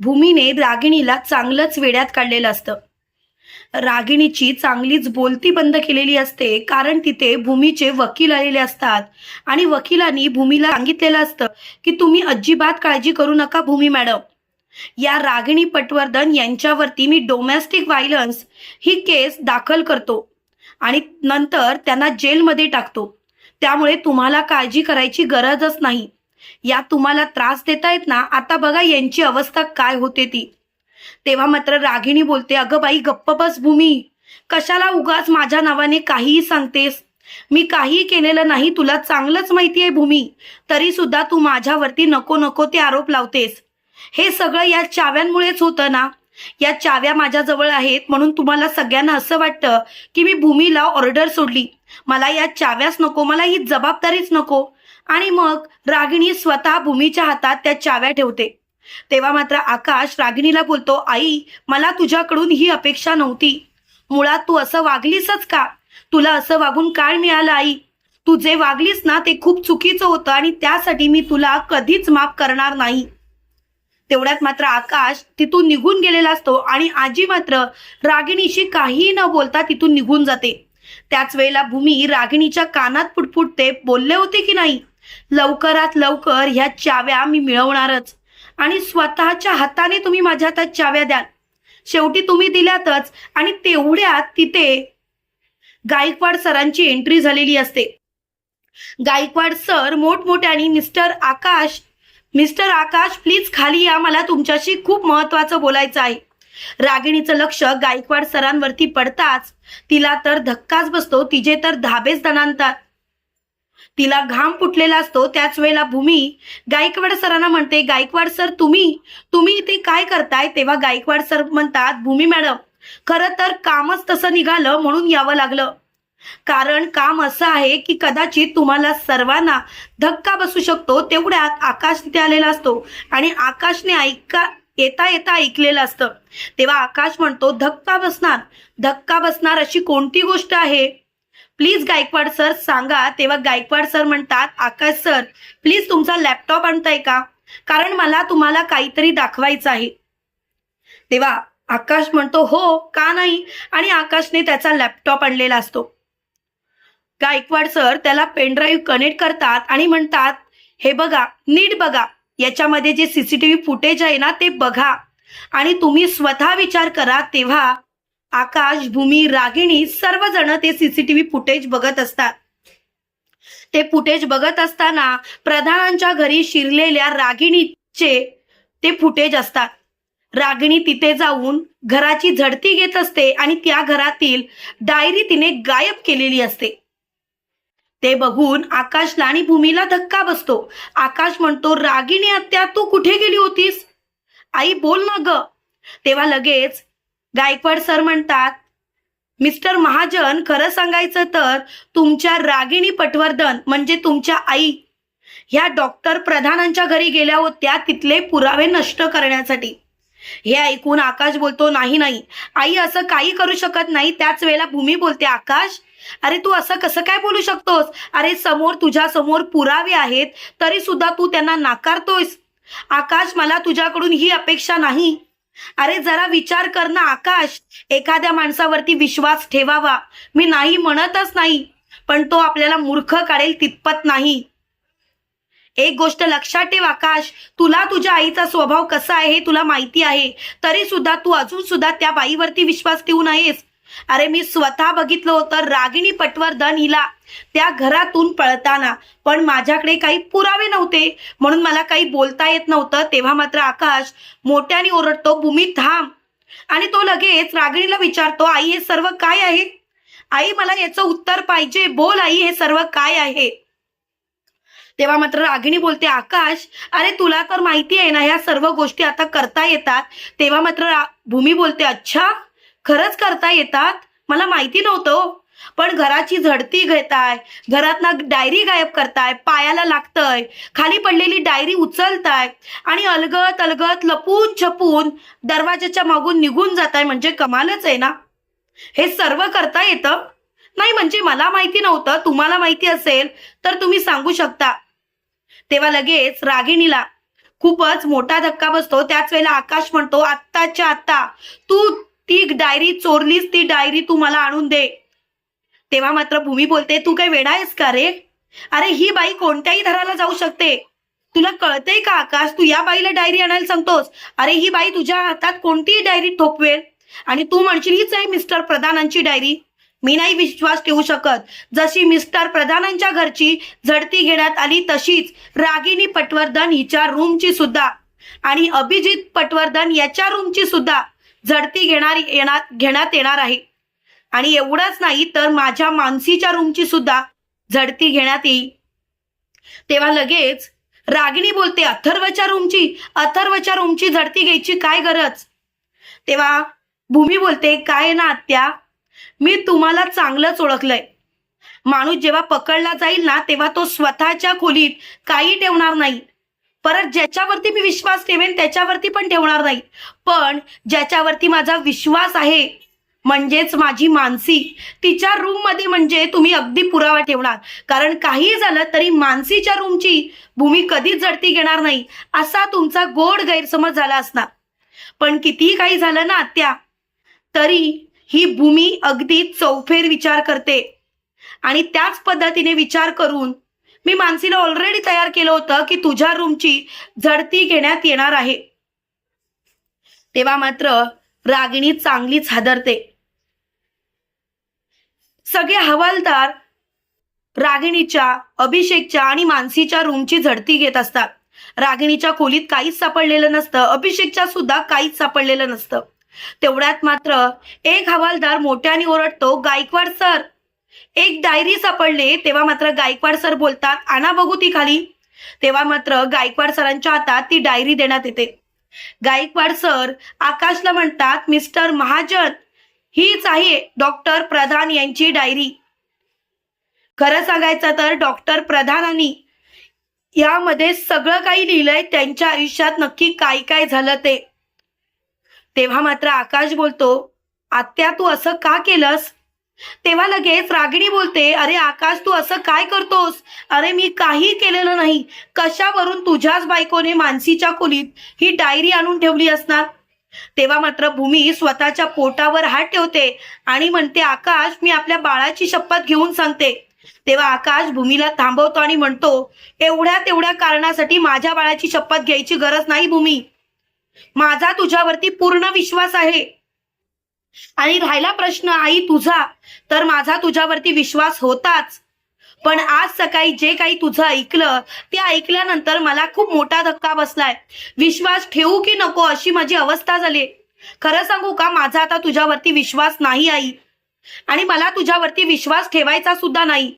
भूमीने रागिणीला चांगलंच वेड्यात काढलेलं असतं. रागिणीची चांगलीच बोलती बंद केलेली असते कारण तिथे भूमीचे वकील आलेले असतात. आणि वकिलांनी भूमीला सांगितलेलं असतं की तुम्ही अजिबात काळजी करू नका भूमी मॅडम. या रागिणी पटवर्धन यांच्यावरती मी डोमेस्टिक व्हायलन्स ही केस दाखल करतो आणि नंतर त्यांना जेलमध्ये टाकतो. त्यामुळे तुम्हाला काळजी करायची गरजच नाही. या तुम्हाला त्रास देतायत ना आता बघा यांची अवस्था काय होते ती. तेव्हा मात्र रागिणी बोलते अगं बाई गप्प बस भूमी. कशाला उगाच माझ्या नावाने काहीही सांगतेस? मी काहीही केलेलं नाही तुला चांगलंच माहिती आहे भूमी. तरी सुद्धा तू माझ्यावरती नको नको ते आरोप लावतेस. हे सगळं या चाव्यांमुळेच होतं ना? या चाव्या माझ्याजवळ आहेत म्हणून तुम्हाला सगळ्यांना असं वाटतं की मी भूमीला ऑर्डर सोडली. मला या चाव्याच नको मला ही जबाबदारीच नको. आणि मग रागिणी स्वतः भूमीच्या हातात त्या चाव्या ठेवते. तेव्हा मात्र आकाश रागिणीला बोलतो आई मला तुझ्याकडून ही अपेक्षा नव्हती. मुळात तू असं वागलीसच का? तुला असं वागून काय मिळालं आई? तू जे वागलीस ना ते खूप चुकीचं होतं आणि त्यासाठी मी तुला कधीच माफ करणार नाही. तेवढ्यात मात्र आकाश तिथून निघून गेलेला असतो आणि आजी मात्र रागिणीशी काहीही न बोलता तिथून निघून जाते. त्याच वेळेला भूमी रागिणीच्या कानात पुटपुटते बोलले होते की नाही? लवकरात लवकर ह्या चाव्या मी मिळवणारच. आणि स्वतःच्या हाताने तुम्ही माझ्या हातात चाव्या द्याल. शेवटी तुम्ही दिल्यातच आणि तेवढ्यात तिथे गायकवाड सरांची एंट्री झालेली असते. गायकवाड सर मोठमोठ्याने mister Akash mister Akash please खाली या मला तुमच्याशी खूप महत्वाचं बोलायचं आहे. रागिणीचं लक्ष गायकवाड सरांवरती पडताच. तिला तर धक्काच बसतो तिचे तर धाबेच दणांतात तिला घाम फुटलेला असतो त्याच वेळेला भूमी गायकवाड सरांना म्हणते गायकवाड सर तुम्ही तुम्ही इथे काय करताय? तेव्हा गायकवाड सर म्हणतात भूमी मॅडम खरं तर कामच तसं निघालं म्हणून यावं लागलं. कारण काम असं आहे की कदाचित तुम्हाला सर्वांना धक्का बसू शकतो तेवढ्यात आकाश तिथे आलेला असतो आणि आकाशने ऐका येता येता ऐकलेलं असतं. तेव्हा आकाश म्हणतो धक्का बसणार धक्का बसणार अशी कोणती गोष्ट आहे? प्लीज गायकवाड सर सांगा. तेव्हा गायकवाड सर म्हणतात आकाश सर प्लीज तुमचा लॅपटॉप आणताय का? कारण मला तुम्हाला काहीतरी दाखवायचं आहे. तेव्हा आकाश म्हणतो हो का नाही? आणि आकाशने त्याचा लॅपटॉप आणलेला असतो. गायकवाड सर त्याला पेनड्राईव्ह कनेक्ट करतात आणि म्हणतात हे बघा नीट बघा. याच्यामध्ये जे सीसीटीव्ही फुटेज आहे ना ते बघा. आणि तुम्ही स्वतः विचार करा तेव्हा आकाश भूमी रागिणी सर्वजण ते सीसीटीव्ही फुटेज बघत असतात. ते फुटेज बघत असताना प्रधानांच्या घरी शिरलेल्या रागिणीचे ते फुटेज असतात. रागिणी तिथे जाऊन घराची झडती घेत असते आणि त्या घरातील डायरी तिने गायब केलेली असते. ते बघून आकाशला आणि भूमीला धक्का बसतो. आकाश म्हणतो रागिणी आत्या तू कुठे गेली होतीस? आई बोल ना ग. तेव्हा लगेच गायकवाड सर म्हणतात मिस्टर महाजन खरं सांगायचं तर तुमच्या रागिणी पटवर्धन म्हणजे तुमच्या आई ह्या डॉक्टर प्रधानांच्या घरी गेल्या होत्या तिथले पुरावे नष्ट करण्यासाठी. हे ऐकून आकाश बोलतो नाही नाही. आई असं काही करू शकत नाही. त्याच वेळेला भूमी बोलते आकाश अरे तू असं कसं काय बोलू शकतोस? अरे समोर तुझ्या समोर पुरावे आहेत तरी सुद्धा तू त्यांना नाकारतोयस. आकाश मला तुझ्याकडून ही अपेक्षा नाही. अरे जरा विचार कर ना आकाश. एखाद्या माणसावरती विश्वास ठेवावा. मी नाही म्हणतच नाही पण तो आपल्याला मूर्ख काढेल तितपत नाही. एक गोष्ट लक्षात ठेव आकाश. तुला तुझ्या आईचा स्वभाव कसा आहे हे तुला माहिती आहे. तरी सुद्धा तू अजून सुद्धा त्या बाईवरती विश्वास ठेवून आहेस अरे मी स्वतः बघितलं होतं रागिणी पटवर्धन हिला. त्या घरातून पळताना. पण माझ्याकडे काही पुरावे नव्हते. म्हणून मला काही बोलता येत नव्हतं. तेव्हा मात्र आकाश मोठ्याने ओरडतो भूमी थांब. आणि तो लगेच रागिणीला विचारतो आई हे सर्व काय आहे? आई मला याचं उत्तर पाहिजे. बोल आई हे सर्व काय आहे? तेव्हा मात्र रागिणी बोलते आकाश अरे तुला तर माहिती आहे ना ह्या सर्व गोष्टी आता करता येतात. तेव्हा मात्र भूमी बोलते अच्छा खरंच करता येतात? मला माहिती नव्हतं. पण घराची झडती घेताय घरातना डायरी गायब करताय पायाला लागतंय खाली पडलेली डायरी उचलताय आणि अलगत अलगत लपून छपून दरवाजाच्या मागून निघून जाताय म्हणजे कमालच आहे ना? हे सर्व करता येतं? नाही म्हणजे मला माहिती नव्हतं तुम्हाला माहिती असेल तर तुम्ही सांगू शकता. तेव्हा लगेच रागिणीला खूपच मोठा धक्का बसतो. त्याच वेळेला आकाश म्हणतो आत्ताच्या आत्ता तू ती डायरी चोरलीस ती डायरी तू मला आणून दे. तेव्हा मात्र भूमी बोलते तू काय वेडा आहेस का रे? अरे ही बाई कोणत्याही घराला जाऊ शकते. तुला कळतंय का आकाश? तू या बाईला डायरी आणायला सांगतोस. अरे ही बाई तुझ्या हातात कोणतीही डायरी ठोपवेल आणि तू म्हणशील हीच आहे मिस्टर प्रधानांची डायरी. मी नाही विश्वास ठेवू शकत. जशी मिस्टर प्रधानांच्या घरची झडती घेण्यात आली तशीच रागिनी पटवर्धन हिच्या रूमची सुद्धा. आणि अभिजित पटवर्धन याच्या रूमची सुद्धा. झडती घेणार येणार घेण्यात येणार आहे. आणि एवढंच नाही तर माझ्या मानसीच्या रूमची सुद्धा झडती घेण्यात येईल. तेव्हा लगेच रागिणी बोलते अथर्वच्या रूमची अथर्वच्या रूमची झडती घ्यायची काय गरज? तेव्हा भूमी बोलते काय ना आत्या मी तुम्हाला चांगलंच ओळखलंय. माणूस जेव्हा पकडला जाईल ना तेव्हा तो स्वतःच्या खोलीत काही ठेवणार नाही. परत ज्याच्यावरती मी विश्वास ठेवेन त्याच्यावरती पण ठेवणार नाही. पण ज्याच्यावरती माझा विश्वास आहे म्हणजेच माझी मानसी तिच्या रूममध्ये म्हणजे तुम्ही अगदी पुरावा ठेवणार. कारण काही झालं तरी मानसीच्या रूमची भूमी कधीच झडती घेणार नाही असा तुमचा गोड गैरसमज झाला असणार. पण कितीही काही झालं ना त्या तरी ही भूमी अगदी चौफेर विचार करते. आणि त्याच पद्धतीने विचार करून मी मानसीला ऑलरेडी तयार केलं होतं की तुझ्या रूमची झडती घेण्यात येणार आहे. तेव्हा मात्र रागिणी चांगलीच हादरते. सगळे हवालदार रागिणीच्या अभिषेकच्या आणि मानसीच्या रूमची झडती घेत असतात. रागिणीच्या खोलीत काहीच सापडलेलं नसतं अभिषेकच्या सुद्धा काहीच सापडलेलं नसतं. तेवढ्यात मात्र एक हवालदार मोठ्याने ओरडतो गायकवाड सर एक डायरी सापडले तेव्हा मात्र गायकवाड सर बोलतात आणा बघू ती खाली. तेव्हा मात्र गायकवाड सरांच्या हातात ती डायरी देण्यात येते. गायकवाड सर आकाशला म्हणतात मिस्टर महाजन हीच आहे डॉक्टर प्रधान यांची डायरी. खरं सांगायचं तर डॉक्टर प्रधानांनी यामध्ये सगळं काही लिहिलंय त्यांच्या आयुष्यात नक्की काय काय झालं ते. तेव्हा मात्र आकाश बोलतो आत्या तू असं का केलंस? तेव्हा लगेच रागिणी बोलते अरे आकाश तू असं काय करतोस? अरे मी काही केलेलं नाही. कशावरून तुझ्याच बायकोने मानसीच्या खोलीत ही डायरी आणून ठेवली असणार? तेव्हा मात्र भूमी स्वतःच्या पोटावर हात ठेवते आणि म्हणते आकाश मी आपल्या बाळाची शपथ घेऊन सांगते. तेव्हा आकाश भूमीला थांबवतो आणि म्हणतो एवढ्या तेवढ्या कारणासाठी माझ्या बाळाची शपथ घ्यायची गरज नाही भूमी. माझा तुझ्यावरती पूर्ण विश्वास आहे. आणि राहिला प्रश्न आई तुझा. तर माझा तुझ्यावरती विश्वास होताच. पण आज सकाळी जे काही तुझं ऐकलं ते ऐकल्यानंतर मला खूप मोठा धक्का बसलाय. विश्वास ठेवू की नको अशी माझी अवस्था झाली. खरं सांगू का माझा आता तुझ्यावरती विश्वास नाही आई. आणि मला तुझ्यावरती विश्वास ठेवायचा सुद्धा नाही.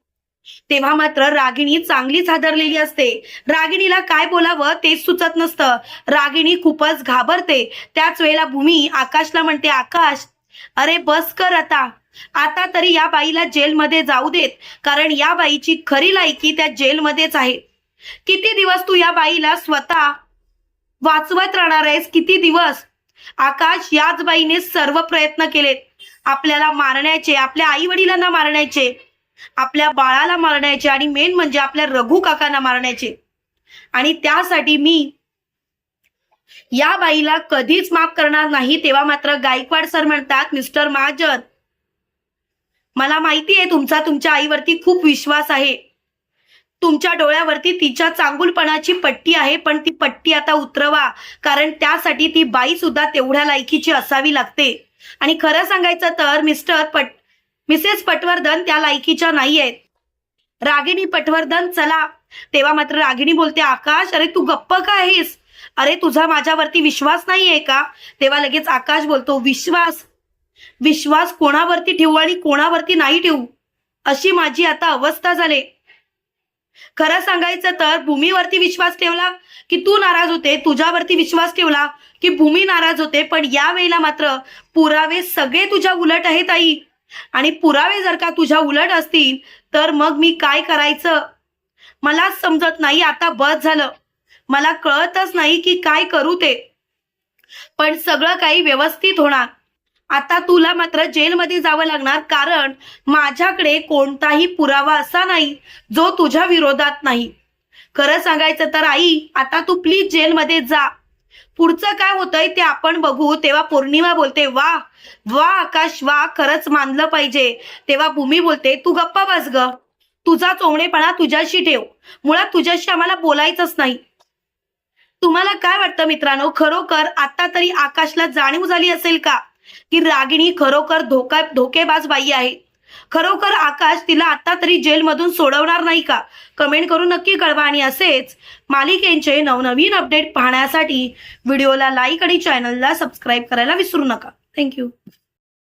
तेव्हा मात्र रागिणी चांगलीच हादरलेली असते. रागिणीला काय बोलावं तेच सुचत नसतं. रागिणी खूपच घाबरते. त्याच वेळेला भूमी आकाशला म्हणते आकाश अरे बस कर आता. आता तरी या बाईला जेलमध्ये जाऊ देत कारण या बाईची खरी लायकी त्या जेलमध्येच आहे. किती दिवस तू या बाईला स्वतः वाचवत राहणार आहेस? किती दिवस? आकाश याच बाईने सर्व प्रयत्न केलेत. आपल्याला मारण्याचे आपल्या आई वडिलांना मारण्याचे आपल्या बाळाला मारण्याचे आणि मेन म्हणजे आपल्या रघु काकांना मारण्याचे. आणि त्यासाठी मी या बाईला कधीच माफ करणार नाही तेव्हा मात्र गायकवाड सर म्हणतात मिस्टर महाजन मला माहिती आहे तुमचा तुमच्या आईवरती खूप विश्वास आहे. तुमच्या डोळ्यावरती तिच्या चांगुलपणाची पट्टी आहे पण ती पट्टी आता उतरवा कारण त्यासाठी ती बाई सुद्धा तेवढ्या लायकीची असावी लागते. आणि खरं सांगायचं तर मिस्टर पट मिसेस पटवर्धन त्या लायकीच्या नाही आहेत रागिणी पटवर्धन चला. तेव्हा मात्र रागिणी बोलते आकाश अरे तू गप्प का आहेस? अरे तुझा माझ्यावरती विश्वास नाहीये का? तेव्हा लगेच आकाश बोलतो विश्वास विश्वास कोणावरती ठेवू आणि कोणावरती नाही ठेवू? अशी माझी आता अवस्था झाली. खरं सांगायचं तर भूमीवरती विश्वास ठेवला की तू नाराज होते तुझ्यावरती विश्वास ठेवला की भूमी नाराज होते पण या वेळेला मात्र पुरावे सगळे तुझ्या उलट आहेत आई. आणि पुरावे जर का तुझ्या उलट असतील तर मग मी काय करायचं? मलाच समजत नाही आता बस झालं. मला कळतच नाही की काय करू ते. पण सगळं काही व्यवस्थित होणार. आता तुला मात्र जेलमध्ये जावं लागणार कारण माझ्याकडे कोणताही पुरावा असा नाही जो तुझ्या विरोधात नाही. खरं सांगायचं तर आई आता तू प्लीज जेलमध्ये जा. पुढचं काय होतंय ते आपण बघू. तेव्हा पौर्णिमा बोलते वा वा आकाश वा खरंच मानलं पाहिजे. तेव्हा भूमी बोलते तू गप्पा बस ग. तुझा चोमणेपणा तुझ्याशी ठेव. मुळात तुझ्याशी आम्हाला बोलायचंच नाही. तुम्हाला काय वाटतं मित्रांनो? खरोखर आता तरी आकाशला जाणीव झाली असेल का? की रागिणी खरोखर धोका धोकेबाज बाई आहे. खरोखर आकाश तिला आता तरी जेलमधून सोडवणार नाही का? कमेंट करून नक्की कळवा. आणि असेच मालिकेंचे नवनवीन अपडेट पाहण्यासाठी व्हिडिओला लाईक आणि चॅनलला सबस्क्राईब करायला विसरू नका. थँक्यू.